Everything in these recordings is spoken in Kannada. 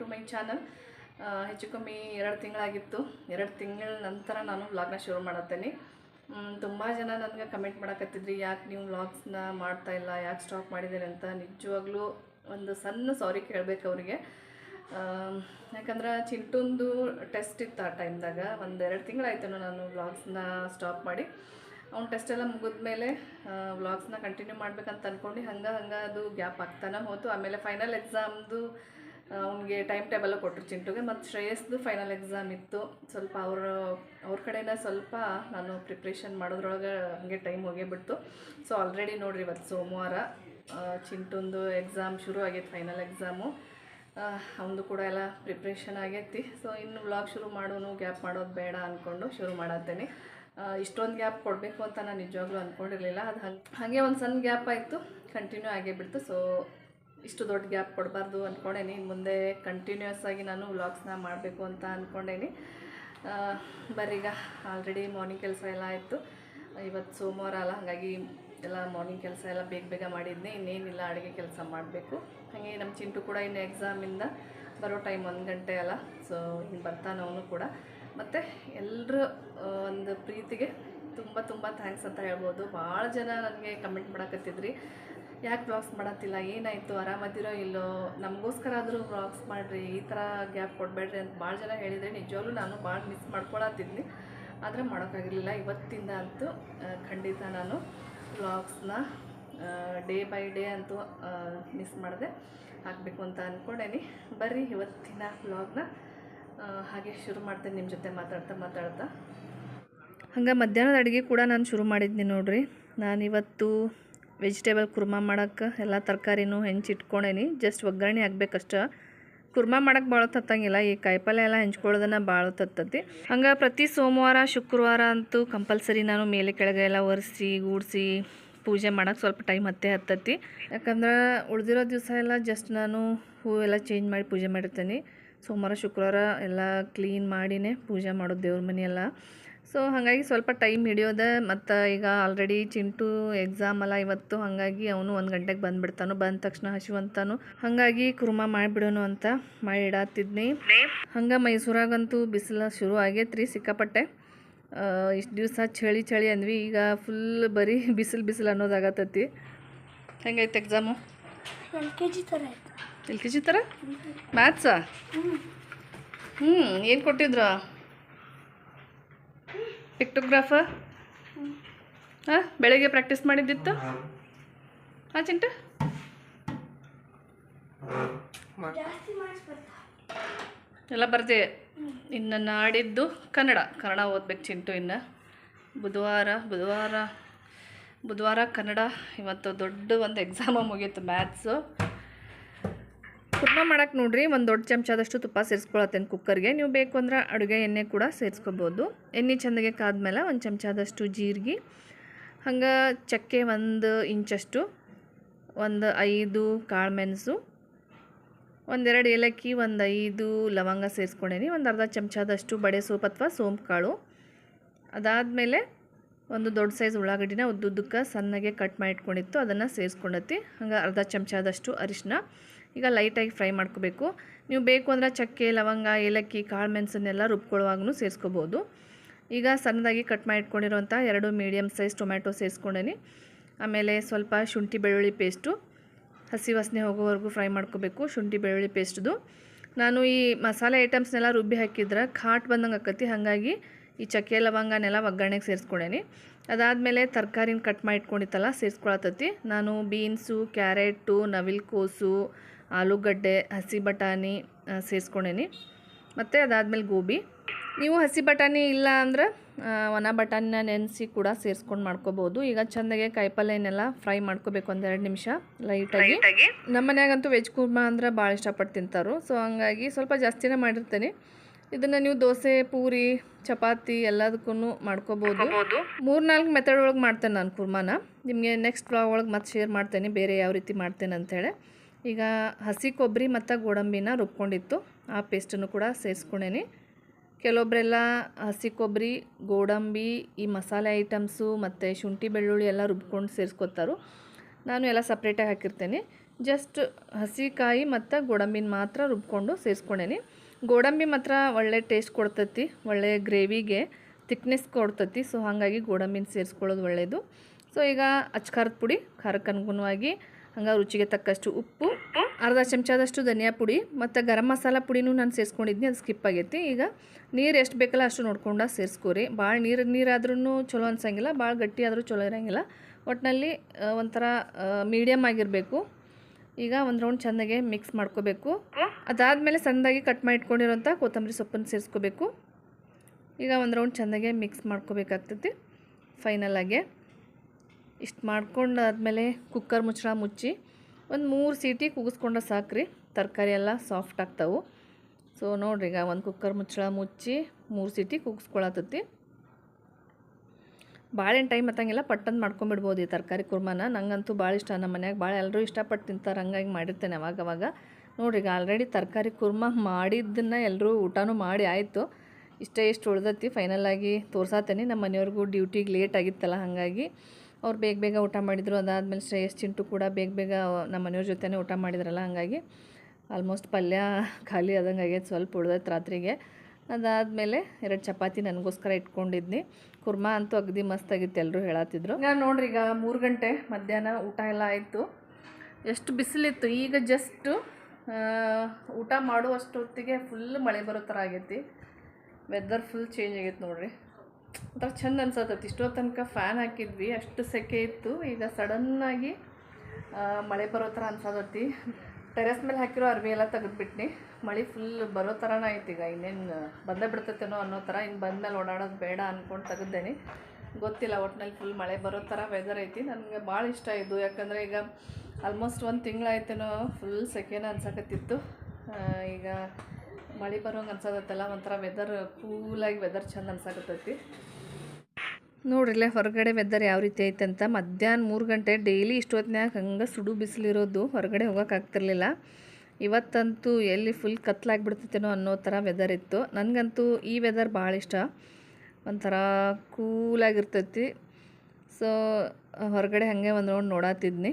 ಟು ಮೈ ಚಾನಲ್ ಹೆಚ್ಚು ಕಮ್ಮಿ ಎರಡು ತಿಂಗಳಾಗಿತ್ತು. ಎರಡು ತಿಂಗಳ ನಂತರ ನಾನು ವ್ಲಾಗ್ನ ಶುರು ಮಾಡತ್ತೇನೆ. ತುಂಬ ಜನ ನನಗೆ ಕಮೆಂಟ್ ಮಾಡಕತ್ತಿದ್ರಿ, ಯಾಕೆ ನೀವು ವ್ಲಾಗ್ಸ್ನ ಮಾಡ್ತಾ ಇಲ್ಲ, ಯಾಕೆ ಸ್ಟಾಪ್ ಮಾಡಿದ್ದೀರಿ ಅಂತ. ನಿಜವಾಗ್ಲೂ ಒಂದು ಸಣ್ಣ ಸಾರಿ ಕೇಳಬೇಕು ಅವರಿಗೆ. ಯಾಕಂದ್ರೆ ಚಿಂಟೊಂದು ಟೆಸ್ಟ್ ಇತ್ತು ಆ ಟೈಮ್ದಾಗ ಒಂದು ಎರಡು ತಿಂಗಳಾಯ್ತು ನಾನು ವ್ಲಾಗ್ಸ್ನ ಸ್ಟಾಪ್ ಮಾಡಿ. ಅವ್ನ ಟೆಸ್ಟ್ ಎಲ್ಲ ಮುಗಿದ್ಮೇಲೆ ವ್ಲಾಗ್ಸ್ನ ಕಂಟಿನ್ಯೂ ಮಾಡ್ಬೇಕಂತ ಅಂದ್ಕೊಂಡು ಹಂಗೆ ಹಂಗೆ ಅದು ಗ್ಯಾಪ್ ಆಗ್ತಾನೆ ಹೋಯ್ತು ಆಮೇಲೆ ಫೈನಲ್ ಎಕ್ಸಾಮ್ದು ಅವ್ನಿಗೆ ಟೈಮ್ ಟೇಬಲ್ ಕೊಟ್ಟರು ಚಿಂಟುಗೆ. ಮತ್ತು ಶ್ರೇಯಸ್ದು ಫೈನಲ್ ಎಕ್ಸಾಮ್ ಇತ್ತು. ಸ್ವಲ್ಪ ಅವರ, ಅವ್ರ ಕಡೆನ ಸ್ವಲ್ಪ ನಾನು ಪ್ರಿಪ್ರೇಷನ್ ಮಾಡೋದ್ರೊಳಗೆ ಹಂಗೆ ಟೈಮ್ ಹೋಗೇ ಸೊ ಆಲ್ರೆಡಿ ನೋಡ್ರಿ ಇವತ್ತು ಸೋಮವಾರ. ಚಿಂಟುಂದು ಎಕ್ಸಾಮ್ ಶುರು ಆಗೈತೆ ಫೈನಲ್ ಎಕ್ಸಾಮು ಅವನದು ಕೂಡ ಎಲ್ಲ ಪ್ರಿಪ್ರೇಷನ್ ಆಗೈತಿ. ಸೊ ಇನ್ನು ವ್ಲಾಗ್ ಶುರು ಮಾಡೋನು ಗ್ಯಾಪ್ ಮಾಡೋದು ಬೇಡ ಅಂದ್ಕೊಂಡು ಶುರು ಮಾಡತ್ತೇನೆ. ಇಷ್ಟೊಂದು ಗ್ಯಾಪ್ ಕೊಡಬೇಕು ಅಂತ ನಾನು ನಿಜವಾಗ್ಲೂ ಅಂದ್ಕೊಂಡಿರಲಿಲ್ಲ ಅದು ಹಂಗೆ, ಹಾಗೆ ಒಂದು ಸಣ್ಣ ಗ್ಯಾಪ್ ಆಯಿತು. ಕಂಟಿನ್ಯೂ ಆಗೇ ಬಿಡ್ತು. ಸೊ ಇಷ್ಟು ದೊಡ್ಡ ಗ್ಯಾಪ್ ಕೊಡಬಾರ್ದು ಅಂದ್ಕೊಂಡೇನಿ ಮುಂದೆ ಕಂಟಿನ್ಯೂಸ್ ಆಗಿ ನಾನು ವ್ಲಾಗ್ಸ್ನ ಮಾಡಬೇಕು ಅಂತ ಅಂದ್ಕೊಂಡೇನಿ ಬರೀಗ ಆಲ್ರೆಡಿ ಮಾರ್ನಿಂಗ್ ಕೆಲಸ ಎಲ್ಲ ಆಯಿತು. ಇವತ್ತು ಸೋಮವಾರ ಅಲ್ಲ, ಹಾಗಾಗಿ ಎಲ್ಲ ಮಾರ್ನಿಂಗ್ ಕೆಲಸ ಎಲ್ಲ ಬೇಗ ಬೇಗ ಮಾಡಿದ್ನಿ. ಇನ್ನೇನಿಲ್ಲ, ಅಡುಗೆ ಕೆಲಸ ಮಾಡಬೇಕು. ಹಾಗೆ ನಮ್ಮ ಚಿಂಟು ಕೂಡ ಇನ್ನು ಎಕ್ಸಾಮಿಂದ ಬರೋ ಟೈಮ್ ಒಂದು ಗಂಟೆ ಅಲ್ಲ ಸೊ ಇನ್ನು ಬರ್ತಾನೆ ಅವನು ಕೂಡ. ಮತ್ತು ಎಲ್ಲರೂ ಒಂದು ಪ್ರೀತಿಗೆ ತುಂಬ ತುಂಬ ಥ್ಯಾಂಕ್ಸ್ ಅಂತ ಹೇಳ್ಬೋದು. ಭಾಳ ಜನ ನನಗೆ ಕಮೆಂಟ್ ಮಾಡಕತ್ತಿದ್ರಿ. ಯಾಕೆ ವ್ಲಾಗ್ಸ್ ಮಾಡತ್ತಿಲ್ಲ? ಏನಾಯಿತು? ಆರಾಮದಿರೋ ಇಲ್ಲೋ? ನಮಗೋಸ್ಕರ ಆದರೂ ವ್ಲಾಗ್ಸ್ ಮಾಡಿರಿ, ಈ ಥರ ಗ್ಯಾಪ್ ಕೊಡಬೇಡ್ರಿ ಅಂತ ಭಾಳ ಜನ ಹೇಳಿದರೆ ನಿಜವಾಗ್ಲೂ ನಾನು ಭಾಳ ಮಿಸ್ ಮಾಡ್ಕೊಳತ್ತಿದ್ನಿ. ಆದರೆ ಮಾಡೋಕ್ಕಾಗಿರಲಿಲ್ಲ ಇವತ್ತಿಂದ ಅಂತೂ ಖಂಡಿತ ನಾನು ವ್ಲಾಗ್ಸ್ನ ಡೇ ಬೈ ಡೇ ಅಂತೂ ಮಿಸ್ ಮಾಡಿದೆ ಹಾಕಬೇಕು ಅಂತ ಅಂದ್ಕೊಂಡೇನಿ ಬರ್ರಿ ಇವತ್ತಿನ ವ್ಲಾಗ್ನ ಹಾಗೆ ಶುರು ಮಾಡ್ತೇನೆ ನಿಮ್ಮ ಜೊತೆ ಮಾತಾಡ್ತಾ ಮಾತಾಡ್ತಾ. ಹಂಗೆ ಮಧ್ಯಾಹ್ನದ ಅಡುಗೆ ಕೂಡ ನಾನು ಶುರು ಮಾಡಿದ್ನಿ ನೋಡ್ರಿ. ನಾನಿವತ್ತು ವೆಜಿಟೇಬಲ್ ಕುರ್ಮ ಮಾಡೋಕ್ಕೆ ಎಲ್ಲ ತರಕಾರಿನೂ ಹೆಂಚಿಟ್ಕೊಂಡೇನಿ ಜಸ್ಟ್ ಒಗ್ಗರಣೆ ಆಗ್ಬೇಕಷ್ಟ. ಕುರ್ಮ ಮಾಡೋಕ್ಕೆ ಭಾಳ ತತ್ತಂಗಿಲ್ಲ. ಈ ಕಾಯಿಪಲ್ಯ ಎಲ್ಲ ಹೆಂಚ್ಕೊಳ್ಳೋದನ್ನ ಭಾಳ ತತ್ತತಿ. ಹಂಗೆ ಪ್ರತಿ ಸೋಮವಾರ, ಶುಕ್ರವಾರ ಅಂತೂ ಕಂಪಲ್ಸರಿ ನಾನು ಮೇಲೆ ಕೆಳಗೆ ಎಲ್ಲ ಒರೆಸಿ, ಗೂಡಿಸಿ ಪೂಜೆ ಮಾಡೋಕ್ಕೆ ಸ್ವಲ್ಪ ಟೈಮ್ ಹತ್ತೇ ಹತ್ತತಿ. ಯಾಕಂದ್ರೆ ಉಳಿದಿರೋ ದಿವಸ ಎಲ್ಲ ಜಸ್ಟ್ ನಾನು ಹೂವೆಲ್ಲ ಚೇಂಜ್ ಮಾಡಿ ಪೂಜೆ ಮಾಡಿರ್ತೇನೆ. ಸೋಮವಾರ, ಶುಕ್ರವಾರ ಎಲ್ಲ ಕ್ಲೀನ್ ಮಾಡಿನೇ ಪೂಜೆ ಮಾಡೋದು ದೇವ್ರ ಮನೆ ಎಲ್ಲ ಸೊ ಹಾಗಾಗಿ ಸ್ವಲ್ಪ ಟೈಮ್ ಹಿಡಿಯೋದೆ ಮತ್ತು ಈಗ ಆಲ್ರೆಡಿ ಚಿಂಟು ಎಕ್ಸಾಮ್ ಅಲ್ಲ ಇವತ್ತು ಹಾಗಾಗಿ ಅವನು ಒಂದು ಗಂಟೆಗೆ ಬಂದುಬಿಡ್ತಾನು ಬಂದ ತಕ್ಷಣ ಹಸಿವಂತಾನು ಹಾಗಾಗಿ ಕುರ್ಮ ಮಾಡಿಬಿಡೋನು ಅಂತ ಮಾಡಿ ಇಡಾತಿದ್ನಿ ಹಂಗೆ ಮೈಸೂರಾಗಂತೂ ಬಿಸಿಲು ಶುರು ಆಗೈತ್ರಿ ಸಿಕ್ಕಾಪಟ್ಟೆ. ಇಷ್ಟು ದಿವಸ ಚಳಿ ಚಳಿ ಅಂದ್ವಿ ಈಗ ಫುಲ್ ಬರೀ ಬಿಸಿಲು ಬಿಸಿಲು ಅನ್ನೋದಾಗತ್ತೈತಿ ಹೆಂಗೈತೆ ಎಕ್ಸಾಮು ಎಲ್ ಕೆ ಜಿ ಥರ ಎಲ್ ಕೆ ಜಿ ಥರ? ಮ್ಯಾಥ್ಸಾ ಹ್ಞೂ ಏನು ಕೊಟ್ಟಿದ್ರು? ಪಿಕ್ಟೋಗ್ರಾಫ ಹಾಂ? ಬೆಳಗ್ಗೆ ಪ್ರಾಕ್ಟೀಸ್ ಮಾಡಿದ್ದಿತ್ತು? ಹಾಂ ಚಿಂಟು? ಎಲ್ಲ ಬರ್ದೆ ಇನ್ನು ನಾಡಿದ್ದು ಕನ್ನಡ. ಕನ್ನಡ ಓದ್ಬೇಕು ಚಿಂಟು ಇನ್ನು. ಬುಧವಾರ ಬುಧವಾರ ಬುಧವಾರ ಕನ್ನಡ. ಇವತ್ತು ದೊಡ್ಡ ಒಂದು ಎಕ್ಸಾಮ ಮುಗೀತು ಮ್ಯಾಥ್ಸು ಕುರ್ಮಾ ಮಾಡಕ್ಕೆ ನೋಡ್ರಿ, ಒಂದು ದೊಡ್ಡ ಚಮಚದಷ್ಟು ತುಪ್ಪ ಸೇರಿಸ್ಕೊಳತ್ತೇನೆ ಕುಕ್ಕರ್ಗೆ. ನೀವು ಬೇಕು ಅಂದ್ರೆ ಅಡುಗೆ ಎಣ್ಣೆ ಕೂಡ ಸೇರಿಸ್ಕೋಬೋದು. ಎಣ್ಣೆ ಚೆಂದಗೆ ಕಾದ್ಮೇಲೆ ಒಂದು ಚಮಚದಷ್ಟು ಜೀರಿಗೆ, ಹಂಗೆ ಚಕ್ಕೆ ಒಂದು ಇಂಚಷ್ಟು, ಒಂದು ಐದು ಕಾಳು ಮೆಣಸು, ಒಂದೆರಡು ಏಲಕ್ಕಿ, ಒಂದು ಐದು ಲವಂಗ ಸೇರಿಸ್ಕೊಂಡೇನಿ, ಒಂದು ಅರ್ಧ ಚಮಚದಷ್ಟು ಬಡೆ ಸೋಪ್ ಅಥವಾ ಸೋಂಪು ಕಾಳು ಅದಾದಮೇಲೆ ಒಂದು ದೊಡ್ಡ ಸೈಜ್ ಉಳ್ಳಾಗಡ್ಡಿನ ಉದ್ದುದ್ದಕ್ಕೆ ಸಣ್ಣಗೆ ಕಟ್ ಮಾಡಿ ಇಟ್ಕೊಂಡಿತ್ತು, ಅದನ್ನು ಸೇರಿಸ್ಕೊಂಡತಿ. ಹಂಗೆ ಅರ್ಧ ಚಮಚದಷ್ಟು ಅರಿಶಿನ ಈಗ ಲೈಟಾಗಿ ಫ್ರೈ ಮಾಡ್ಕೋಬೇಕು. ನೀವು ಬೇಕು ಅಂದ್ರೆ ಚಕ್ಕೆ, ಲವಂಗ, ಏಲಕ್ಕಿ, ಕಾಳು ಮೆಣಸನ್ನೆಲ್ಲ ರುಬ್ಕೊಳ್ಳುವಾಗೂ ಸೇರಿಸ್ಕೋಬೋದು. ಈಗ ಸಣ್ಣದಾಗಿ ಕಟ್ ಮಾಡಿ ಇಟ್ಕೊಂಡಿರೋಂಥ ಎರಡು ಮೀಡಿಯಮ್ ಸೈಜ್ ಟೊಮ್ಯಾಟೊ ಸೇರಿಸ್ಕೊಂಡೇನಿ. ಆಮೇಲೆ ಸ್ವಲ್ಪ ಶುಂಠಿ ಬೆಳ್ಳುಳ್ಳಿ ಪೇಸ್ಟು. ಹಸಿ ವಾಸನೆ ಹೋಗೋವರೆಗೂ ಫ್ರೈ ಮಾಡ್ಕೋಬೇಕು ಶುಂಠಿ ಬೆಳ್ಳುಳ್ಳಿ ಪೇಸ್ಟ್ದು. ನಾನು ಈ ಮಸಾಲೆ ಐಟಮ್ಸ್ನೆಲ್ಲ ರುಬ್ಬಿ ಹಾಕಿದ್ರೆ, ಖಾಟ್ ಬಂದಂಗೆ ಆಕತಿ. ಹಾಗಾಗಿ ಈ ಚಕ್ಕೆ ಲವಂಗನೆಲ್ಲ ಒಗ್ಗರಣೆಗೆ ಸೇರಿಸ್ಕೊಂಡೇನಿ. ಅದಾದಮೇಲೆ ತರಕಾರಿನ ಕಟ್ ಮಾಡಿ ಇಟ್ಕೊಂಡಿತ್ತಲ್ಲ ಸೇರಿಸ್ಕೊಳತತಿ ನಾನು ಬೀನ್ಸು ಕ್ಯಾರೆಟು ನವಿಲ್ಕೋಸು ಆಲೂಗಡ್ಡೆ ಹಸಿ ಬಟಾಣಿ ಸೇರಿಸ್ಕೊಂಡೇನಿ. ಮತ್ತು ಅದಾದಮೇಲೆ ಗೋಬಿ. ನೀವು ಹಸಿ ಬಟಾಣಿ ಇಲ್ಲ ಅಂದ್ರೆ ಒಣ ಬಟಾಣಿನ ನೆನೆಸಿ ಕೂಡ ಸೇರಿಸ್ಕೊಂಡು ಮಾಡ್ಕೋಬೋದು. ಈಗ ಚೆಂದಾಗೆ ಕಾಯಿಪಲ್ಲೆನೆಲ್ಲ ಫ್ರೈ ಮಾಡ್ಕೋಬೇಕು ಒಂದೆರಡು ನಿಮಿಷ ಲೈಟಾಗಿ. ನಮ್ಮ ಮನ್ಯಾಗಂತೂ ವೆಜ್ ಕುರ್ಮಾ ಅಂದ್ರೆ ಭಾಳ ಇಷ್ಟಪಟ್ಟು ತಿಂತಾರು. ಸೊ ಹಂಗಾಗಿ ಸ್ವಲ್ಪ ಜಾಸ್ತಿನೇ ಮಾಡಿರ್ತೇನೆ. ಇದನ್ನು ನೀವು ದೋಸೆ ಪೂರಿ ಚಪಾತಿ ಎಲ್ಲದಕ್ಕೂ ಮಾಡ್ಕೋಬೋದು. ಮೂರು ನಾಲ್ಕು ಮೆಥಡ್ ಒಳಗೆ ಮಾಡ್ತೇನೆ ನಾನು ಕುರ್ಮಾನ. ನಿಮಗೆ ನೆಕ್ಸ್ಟ್ ಬ್ಲಾಗ್ ಒಳಗೆ ಮತ್ತೆ ಶೇರ್ ಮಾಡ್ತೇನೆ ಬೇರೆ ಯಾವ ರೀತಿ ಮಾಡ್ತೇನೆ ಅಂಥೇಳಿ ಈಗ ಹಸಿ ಕೊಬ್ಬರಿ ಮತ್ತು ಗೋಡಂಬಿನ ರುಬ್ಕೊಂಡಿತ್ತು. ಆ ಪೇಸ್ಟನ್ನು ಕೂಡ ಸೇರಿಸ್ಕೊಂಡೇನಿ. ಕೆಲವೊಬ್ಬರೆಲ್ಲ ಹಸಿ ಕೊಬ್ಬರಿ ಗೋಡಂಬಿ ಈ ಮಸಾಲೆ ಐಟಮ್ಸು ಮತ್ತು ಶುಂಠಿ ಬೆಳ್ಳುಳ್ಳಿ ಎಲ್ಲ ರುಬ್ಕೊಂಡು ಸೇರಿಸ್ಕೊತಾರು. ನಾನು ಎಲ್ಲ ಸಪ್ರೇಟಾಗಿ ಹಾಕಿರ್ತೇನೆ. ಜಸ್ಟ್ ಹಸಿಕಾಯಿ ಮತ್ತು ಗೋಡಂಬಿನ ಮಾತ್ರ ರುಬ್ಕೊಂಡು ಸೇರಿಸ್ಕೊಂಡೇನಿ. ಗೋಡಂಬಿ ಮಾತ್ರ ಒಳ್ಳೆ ಟೇಸ್ಟ್ ಕೊಡ್ತತಿ, ಒಳ್ಳೆ ಗ್ರೇವಿಗೆ ತಿಕ್ನೆಸ್ ಕೊಡ್ತತಿ ಸೊ ಹಾಗಾಗಿ ಗೋಡಂಬಿನ ಸೇರಿಸ್ಕೊಳ್ಳೋದು ಒಳ್ಳೆಯದು ಸೊ ಈಗ ಅಚ್ಕಾರದ ಪುಡಿ, ಖಾರಕ್ಕೆ ಅನುಗುಣವಾಗಿ ಹಂಗೆ ರುಚಿಗೆ ತಕ್ಕಷ್ಟು ಉಪ್ಪು, ಅರ್ಧ ಚಮಚದಷ್ಟು ಧನಿಯಾ ಪುಡಿ ಮತ್ತು ಗರಂ ಮಸಾಲ ಪುಡಿನೂ ನಾನು ಸೇರಿಸ್ಕೊಂಡಿದ್ನಿ, ಅದು ಸ್ಕಿಪ್ ಆಗೈತಿ. ಈಗ ನೀರು ಎಷ್ಟು ಬೇಕಲ್ಲ ಅಷ್ಟು ನೋಡ್ಕೊಂಡು ಸೇರಿಸ್ಕೋರಿ. ಭಾಳ ನೀರು ನೀರಾದ್ರೂ ಚಲೋ ಅನ್ಸಂಗಿಲ್ಲ, ಭಾಳ ಗಟ್ಟಿ ಆದರೂ ಚಲೋ ಇರೋಂಗಿಲ್ಲ. ಒಟ್ಟಿನಲ್ಲಿ ಒಂಥರ ಮೀಡಿಯಮ್ ಆಗಿರಬೇಕು. ಈಗ ಒಂದು ರೌಂಡ್ ಚೆನ್ನಾಗಿ ಮಿಕ್ಸ್ ಮಾಡ್ಕೋಬೇಕು. ಅದಾದಮೇಲೆ ಸಣ್ಣದಾಗಿ ಕಟ್ ಮಾಡಿ ಇಟ್ಕೊಂಡಿರೋಂಥ ಕೊತ್ತಂಬರಿ ಸೊಪ್ಪನ್ನು ಸೇರಿಸ್ಕೋಬೇಕು. ಈಗ ಒಂದು ರೌಂಡ್ ಚೆನ್ನಾಗೆ ಮಿಕ್ಸ್ ಮಾಡ್ಕೋಬೇಕಾಗ್ತೈತಿ. ಫೈನಲಾಗೆ ಇಷ್ಟು ಮಾಡ್ಕೊಂಡಾದ್ಮೇಲೆ ಕುಕ್ಕರ್ ಮುಚ್ಚಳ ಮುಚ್ಚಿ ಒಂದು ಮೂರು ಸೀಟಿ ಕೂಗಿಸ್ಕೊಂಡ್ರೆ ಸಾಕ್ರಿ. ತರಕಾರಿ ಎಲ್ಲ ಸಾಫ್ಟ್ ಆಗ್ತಾವೆ. ಸೊ ನೋಡ್ರಿ ಈಗ ಒಂದು ಕುಕ್ಕರ್ ಮುಚ್ಚಳ ಮುಚ್ಚಿ ಮೂರು ಸೀಟಿ ಕೂಗಿಸ್ಕೊಳತೈತಿ ಭಾಳೇನು ಟೈಮ್ ಹತ್ತಂಗಿಲ್ಲ ಪಟ್ಟಂದು ಮಾಡ್ಕೊಂಬಿಡ್ಬೋದು ಈ ತರಕಾರಿ ಕುರ್ಮಾನ. ನಂಗಂತೂ ಭಾಳ ಇಷ್ಟ. ನಮ್ಮ ಮನ್ಯಾಗ ಭಾಳ ಎಲ್ಲರೂ ಇಷ್ಟಪಟ್ಟು ತಿಂತಾರೆ, ಹಂಗಾಗಿ ಮಾಡಿರ್ತೇನೆ ಅವಾಗ ಅವಾಗ. ನೋಡ್ರಿ ಈಗ ಆಲ್ರೆಡಿ ತರಕಾರಿ ಕುರ್ಮ ಮಾಡಿದ್ದನ್ನು ಎಲ್ಲರೂ ಊಟನೂ ಮಾಡಿ ಆಯಿತು. ಇಷ್ಟೇ ಇಷ್ಟು ಉಳ್ದತ್ತಿ ಫೈನಲಾಗಿ ತೋರ್ಸಾತೇನೆ. ನಮ್ಮ ಮನೆಯವ್ರಿಗೂ ಡ್ಯೂಟಿಗೆ ಲೇಟ್ ಆಗಿತ್ತಲ್ಲ, ಹಾಗಾಗಿ ಅವ್ರು ಬೇಗ ಬೇಗ ಊಟ ಮಾಡಿದರು. ಅದಾದಮೇಲೆ ಶ್ರೇಯಸ್ ಚಿಂಟು ಕೂಡ ಬೇಗ ಬೇಗ ನಮ್ಮ ಮನೆಯವ್ರ ಜೊತೆನೇ ಊಟ ಮಾಡಿದ್ರಲ್ಲ, ಹಾಗಾಗಿ ಆಲ್ಮೋಸ್ಟ್ ಪಲ್ಯ ಖಾಲಿ ಆದಂಗೆ ಆಗೈತೆ. ಸ್ವಲ್ಪ ಉಳ್ದೈತೆ ರಾತ್ರಿಗೆ. ಅದಾದಮೇಲೆ ಎರಡು ಚಪಾತಿ ನನಗೋಸ್ಕರ ಇಟ್ಕೊಂಡಿದ್ನಿ. ಕುರ್ಮಾ ಅಂತೂ ಅಗದಿ ಮಸ್ತಾಗಿತ್ತು ಎಲ್ಲರೂ ಹೇಳತ್ತಿದ್ರು. ಈಗ ನೋಡ್ರಿ, ಈಗ ಮೂರು ಗಂಟೆ ಮಧ್ಯಾಹ್ನ ಊಟ ಎಲ್ಲ ಆಯಿತು. ಎಷ್ಟು ಬಿಸಿಲಿತ್ತು, ಈಗ ಜಸ್ಟು ಊಟ ಮಾಡುವಷ್ಟೊತ್ತಿಗೆ ಫುಲ್ ಮಳೆ ಬರೋ ಥರ ಆಗೈತಿ. ವೆದರ್ ಫುಲ್ ಚೇಂಜ್ ಆಗೈತೆ ನೋಡ್ರಿ. ಒಂಥರ ಚಂದ ಅನ್ಸತ್ತೈತಿ. ಇಷ್ಟೋ ತನಕ ಫ್ಯಾನ್ ಹಾಕಿದ್ವಿ, ಅಷ್ಟು ಸೆಕೆ ಇತ್ತು. ಈಗ ಸಡನ್ನಾಗಿ ಮಳೆ ಬರೋ ಥರ ಅನ್ಸತೈತಿ ಟೆರೆಸ್ ಮೇಲೆ ಹಾಕಿರೋ ಅರ್ವಿ ಎಲ್ಲ ತೆಗೆದ್ಬಿಟ್ನಿ. ಮಳೆ ಫುಲ್ ಬರೋ ಥರನೇ ಐತಿ ಈಗ. ಇನ್ನೇನು ಬಂದೇ ಬಿಡ್ತೈತೇನೋ ಅನ್ನೋ ಥರ ಇನ್ನು ಬಂದಮೇಲೆ ಓಡಾಡೋದು ಬೇಡ ಅಂದ್ಕೊಂಡು ತೆಗೆದೇನಿ ಗೊತ್ತಿಲ್ಲ ಒಟ್ಟಿನಲ್ಲಿ ಫುಲ್ ಮಳೆ ಬರೋ ಥರ ವೆದರ್ ಐತಿ. ನನಗೆ ಭಾಳ ಇಷ್ಟ ಇದು. ಯಾಕಂದರೆ ಈಗ ಆಲ್ಮೋಸ್ಟ್ ಒಂದು ತಿಂಗಳಾಯ್ತೇನೋ ಫುಲ್ ಸೆಕೆನ ಅನ್ಸಕತ್ತಿತ್ತು. ಈಗ ಮಳೆ ಬರೋಂಗೆ ಅನ್ಸಕತ್ತಲ್ಲ, ಒಂಥರ ವೆದರ್ ಕೂಲಾಗಿ ವೆದರ್ ಚೆಂದ ಅನ್ಸಕತ್ತೈತಿ. ನೋಡ್ರಿಲ್ಲೇ ಹೊರಗಡೆ ವೆದರ್ ಯಾವ ರೀತಿ ಐತೆ ಅಂತ. ಮಧ್ಯಾಹ್ನ ಮೂರು ಗಂಟೆ ಡೈಲಿ ಇಷ್ಟೊತ್ತಿನಾಗ ಹಂಗೆ ಸುಡು ಬಿಸಿಲಿರೋದು, ಹೊರಗಡೆ ಹೋಗೋಕ್ಕಾಗ್ತಿರ್ಲಿಲ್ಲ ಇವತ್ತಂತೂ ಎಲ್ಲಿ ಫುಲ್ ಕತ್ಲಾಗ್ಬಿಡ್ತೈತೇನೋ ಅನ್ನೋ ಥರ ವೆದರ್ ಇತ್ತು. ನನಗಂತೂ ಈ ವೆದರ್ ಭಾಳ ಇಷ್ಟ. ಒಂಥರ ಕೂಲಾಗಿರ್ತೈತಿ. ಸೊ ಹೊರಗಡೆ ಹಾಗೆ ಒಂದು ನೋಡಿ ನೋಡತ್ತಿದ್ನಿ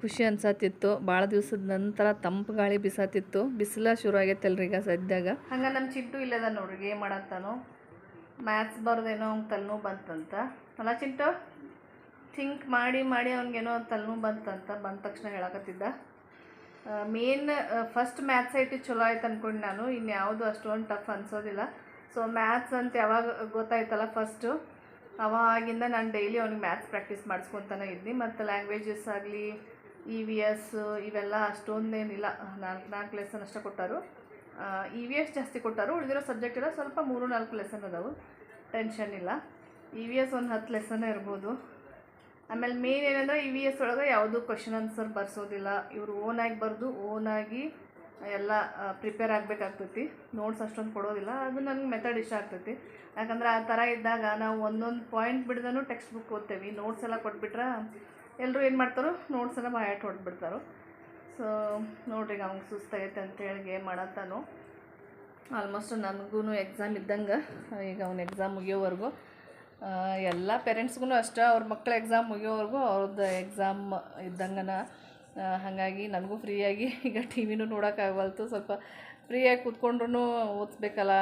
ಖುಷಿ ಅನ್ಸತ್ತಿತ್ತು ಭಾಳ ದಿವಸದ ನಂತರ ತಂಪು ಗಾಳಿ ಬಿಸಾತಿತ್ತು. ಬಿಸಿಲ ಶುರು ಆಗೈತಲ್ರಿ ಈಗ ಸದ್ಯಾಗ. ಹಂಗೆ ನಮ್ಮ ಚಿಟ್ಟು ಇಲ್ಲದ ನೋಡ್ರಿ, ಏನು ಮಾಡತ್ತಾನು. ಮ್ಯಾಥ್ಸ್ ಬರ್ದೇನೋ ಅವ್ನಿಗೆ ತಲೆನೋವು ಬಂತಂತ. ಅಲ್ಲ ಚಿಂಟು? ಥಿಂಕ್ ಮಾಡಿ ಮಾಡಿ ಅವ್ನಿಗೇನೋ ತಲೆನೋವು ಬಂತಂತ, ಬಂದ ತಕ್ಷಣ ಹೇಳಕತ್ತಿದ್ದ. ಮೇನ್ ಫಸ್ಟ್ ಮ್ಯಾಥ್ಸ್ ಐಟಿ ಚಲೋ ಆಯ್ತು ಅಂದ್ಕೊಂಡು ನಾನು ಇನ್ಯಾವುದು ಅಷ್ಟೊಂದು ಟಫ್ ಅನ್ಸೋದಿಲ್ಲ. ಸೊ ಮ್ಯಾಥ್ಸ್ ಅಂತ ಯಾವಾಗ ಗೊತ್ತಾಯ್ತಲ್ಲ ಫಸ್ಟು ಅವಾಗಿಂದ ನಾನು ಡೈಲಿ ಅವ್ನಿಗೆ ಮ್ಯಾಥ್ಸ್ ಪ್ರಾಕ್ಟೀಸ್ ಮಾಡಿಸ್ಕೊತಾನೆ ಇದ್ದೀನಿ ಮತ್ತು ಲ್ಯಾಂಗ್ವೇಜಸ್ ಆಗಲಿ ಇ ವಿ ಎಸ್ ಇವೆಲ್ಲ ಅಷ್ಟೊಂದೇನಿಲ್ಲ. ನಾಲ್ಕು ನಾಲ್ಕು ಲೆಸನ್ ಅಷ್ಟೇ ಕೊಟ್ಟರು. ಇ ವಿ ಎಸ್ ಜಾಸ್ತಿ ಕೊಟ್ಟರು. ಉಳಿದಿರೋ ಸಬ್ಜೆಕ್ಟ್ ಎಲ್ಲ ಸ್ವಲ್ಪ ಮೂರು, ನಾಲ್ಕು ಲೆಸನ್ ಅದಾವು. ಟೆನ್ಷನ್ ಇಲ್ಲ. ಇ ವಿ ಎಸ್ ಒಂದು ಹತ್ತು ಲೆಸನ್ ಇರ್ಬೋದು. ಆಮೇಲೆ ಮೇನ್ ಏನಂದ್ರೆ ಇ ವಿ ಎಸ್ ಒಳಗೆ ಯಾವುದೂ ಕ್ವಶನ್ ಆನ್ಸರ್ ಬರ್ಸೋದಿಲ್ಲ. ಇವರು ಓನಾಗಿ ಬರೆದು ಓನಾಗಿ ಎಲ್ಲ ಪ್ರಿಪೇರ್ ಆಗಬೇಕಾಗ್ತೈತಿ. ನೋಟ್ಸ್ ಅಷ್ಟೊಂದು ಕೊಡೋದಿಲ್ಲ. ಅದು ನನಗೆ ಮೆಥಡ್ ಇಷ್ಟ ಆಗ್ತೈತಿ. ಯಾಕಂದ್ರೆ ಆ ಥರ ಇದ್ದಾಗ ನಾವು ಒಂದೊಂದು ಪಾಯಿಂಟ್ ಬಿಡ್ದೂ ಟೆಕ್ಸ್ಟ್ ಬುಕ್ ಓದ್ತೇವೆ. ನೋಟ್ಸ್ ಎಲ್ಲ ಕೊಟ್ಬಿಟ್ರೆ ಎಲ್ಲರೂ ಏನು ಮಾಡ್ತಾರೋ? ನೋಟ್ಸನ್ನು ಬಾಯಾಟ್ ಹೊಡ್ಬಿಡ್ತಾರೋ ಸೊ ನೋಡ್ರಿ ಅವ್ನಿಗೆ ಸುಸ್ತಾಗೈತೆ ಅಂತೇಳಿ ಏನು ಮಾಡತ್ತಾನು. ಆಲ್ಮೋಸ್ಟ್ ನನಗೂ ಎಕ್ಸಾಮ್ ಇದ್ದಂಗೆ. ಈಗ ಅವ್ನ ಎಕ್ಸಾಮ್ ಮುಗಿಯೋವರೆಗೂ. ಎಲ್ಲ ಪೇರೆಂಟ್ಸ್ಗೂ ಅಷ್ಟೇ, ಅವ್ರ ಮಕ್ಕಳ ಎಕ್ಸಾಮ್ ಮುಗಿಯೋವರೆಗೂ ಅವ್ರದ್ದು ಎಕ್ಸಾಮ್ ಇದ್ದಂಗನ. ಹಾಗಾಗಿ ನನಗೂ ಫ್ರೀಯಾಗಿ ಈಗ ಟಿ ವಿನೂ ನೋಡೋಕ್ಕಾಗವಲ್ತು ಸ್ವಲ್ಪ ಫ್ರೀಯಾಗಿ ಕೂತ್ಕೊಂಡ್ರೂ ಓದಿಸ್ಬೇಕಲ್ಲ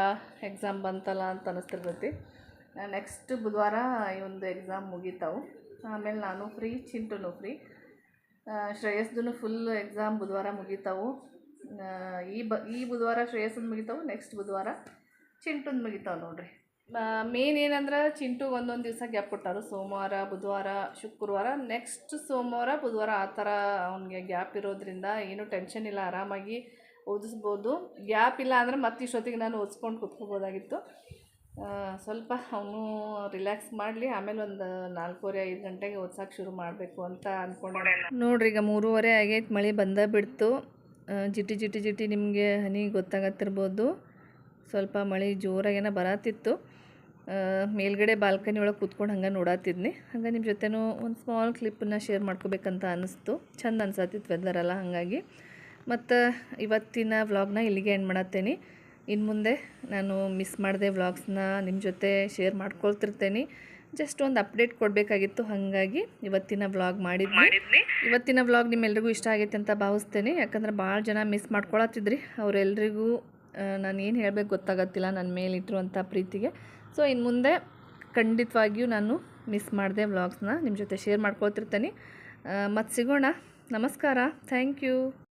ಎಕ್ಸಾಮ್ ಬಂತಲ್ಲ ಅಂತ ಅನ್ನಿಸ್ತಿರ್ತೈತಿ ನೆಕ್ಸ್ಟ್ ಬುಧವಾರ ಈ ಒಂದು ಎಕ್ಸಾಮ್ ಮುಗೀತಾವು. ಆಮೇಲೆ ನಾನು ಫ್ರೀ ಚಿಂಟುನು ಫ್ರೀ ಶ್ರೇಯಸ್ದು ಫುಲ್ ಎಕ್ಸಾಮ್ ಬುಧವಾರ ಮುಗಿತಾವು. ಈ ಬ, ಈ ಬುಧವಾರ ಶ್ರೇಯಸ್ಸದ್ದು ಮುಗಿತಾವು ನೆಕ್ಸ್ಟ್ ಬುಧವಾರ ಚಿಂಟುನ್ ಮುಗಿತಾವೆ ನೋಡ್ರಿ. ಮೇನ್ ಏನಂದ್ರೆ ಚಿಂಟು ಒಂದೊಂದು ದಿವಸ ಗ್ಯಾಪ್ ಕೊಟ್ಟಾರು. ಸೋಮವಾರ, ಬುಧವಾರ, ಶುಕ್ರವಾರ ನೆಕ್ಸ್ಟ್ ಸೋಮವಾರ, ಬುಧವಾರ ಆ ಥರ ಅವನಿಗೆ ಗ್ಯಾಪ್ ಇರೋದ್ರಿಂದ ಏನೂ ಟೆನ್ಷನ್ ಇಲ್ಲ, ಆರಾಮಾಗಿ ಓದಿಸ್ಬೋದು. ಗ್ಯಾಪ್ ಇಲ್ಲ ಅಂದರೆ ಮತ್ತೆ ಇಷ್ಟೊತ್ತಿಗೆ ನಾನು ಓದಿಸ್ಕೊಂಡು ಕೂತ್ಕೋಬೋದಾಗಿತ್ತು. ಸ್ವಲ್ಪ ಅವನು ರಿಲ್ಯಾಕ್ಸ್ ಮಾಡಲಿ, ಆಮೇಲೆ ಒಂದು ನಾಲ್ಕೂವರೆ, ಐದು ಗಂಟೆಗೆ ಓದ್ಸೋಕೆ ಶುರು ಮಾಡಬೇಕು ಅಂತ ಅಂದ್ಕೊಂಡೆ ನೋಡ್ರಿ, ಈಗ ಮೂರುವರೆ ಆಗೈತೆ, ಮಳೆ ಬಂದ ಬಿಡ್ತು. ಜಿಟಿ ಜಿಟಿ ಜಿಟಿ ನಿಮಗೆ ಹನಿ ಗೊತ್ತಾಗತ್ತಿರ್ಬೋದು. ಸ್ವಲ್ಪ ಮಳೆ ಜೋರಾಗೇನ ಬರತ್ತಿತ್ತು ಮೇಲ್ಗಡೆ ಬಾಲ್ಕನಿ ಒಳಗೆ ಕೂತ್ಕೊಂಡು ಹಂಗೆ ನೋಡತ್ತಿದ್ನಿ ಹಂಗೆ ನಿಮ್ಮ ಜೊತೆನೂ ಒಂದು ಸ್ಮಾಲ್ ಕ್ಲಿಪ್ಪನ್ನ ಶೇರ್ ಮಾಡ್ಕೋಬೇಕಂತ ಅನ್ನಿಸ್ತು ಚಂದ ಅನ್ಸತ್ತಿತ್ತು ವೆದರ್ ಎಲ್ಲ ಹಾಗಾಗಿ. ಮತ್ತು ಇವತ್ತಿನ ವ್ಲಾಗ್ನ ಇಲ್ಲಿಗೆ ಎಂಡ್ ಮಾಡತ್ತೇನೆ. ಇನ್ನು ಮುಂದೆ ನಾನು ಮಿಸ್ ಮಾಡಿದೆ ವ್ಲಾಗ್ಸ್ನ ನಿಮ್ಮ ಜೊತೆ ಶೇರ್ ಮಾಡ್ಕೊಳ್ತಿರ್ತೇನೆ. ಜಸ್ಟ್ ಒಂದು ಅಪ್ಡೇಟ್ ಕೊಡಬೇಕಾಗಿತ್ತು ಹಾಗಾಗಿ ಇವತ್ತಿನ ವ್ಲಾಗ್ ಮಾಡಿದ್ನಿ. ಇವತ್ತಿನ ವ್ಲಾಗ್ ನಿಮ್ಮೆಲ್ರಿಗೂ ಇಷ್ಟ ಆಗೈತೆ ಅಂತ ಭಾವಿಸ್ತೇನೆ. ಯಾಕಂದ್ರೆ ಭಾಳ ಜನ ಮಿಸ್ ಮಾಡ್ಕೊಳತ್ತಿದ್ರಿ. ಅವರೆಲ್ರಿಗೂ ನಾನು ಏನು ಹೇಳಬೇಕು ಗೊತ್ತಾಗತ್ತಿಲ್ಲ ನನ್ನ ಮೇಲಿಟ್ಟಿರುವಂಥ ಪ್ರೀತಿಗೆ. ಸೊ ಇನ್ನು ಮುಂದೆ ಖಂಡಿತವಾಗಿಯೂ ನಾನು ಮಿಸ್ ಮಾಡಿದೆ ವ್ಲಾಗ್ಸ್ನ ನಿಮ್ಮ ಜೊತೆ ಶೇರ್ ಮಾಡ್ಕೊಳ್ತಿರ್ತೇನೆ. ಮತ್ತು ಸಿಗೋಣ. ನಮಸ್ಕಾರ. Thank you.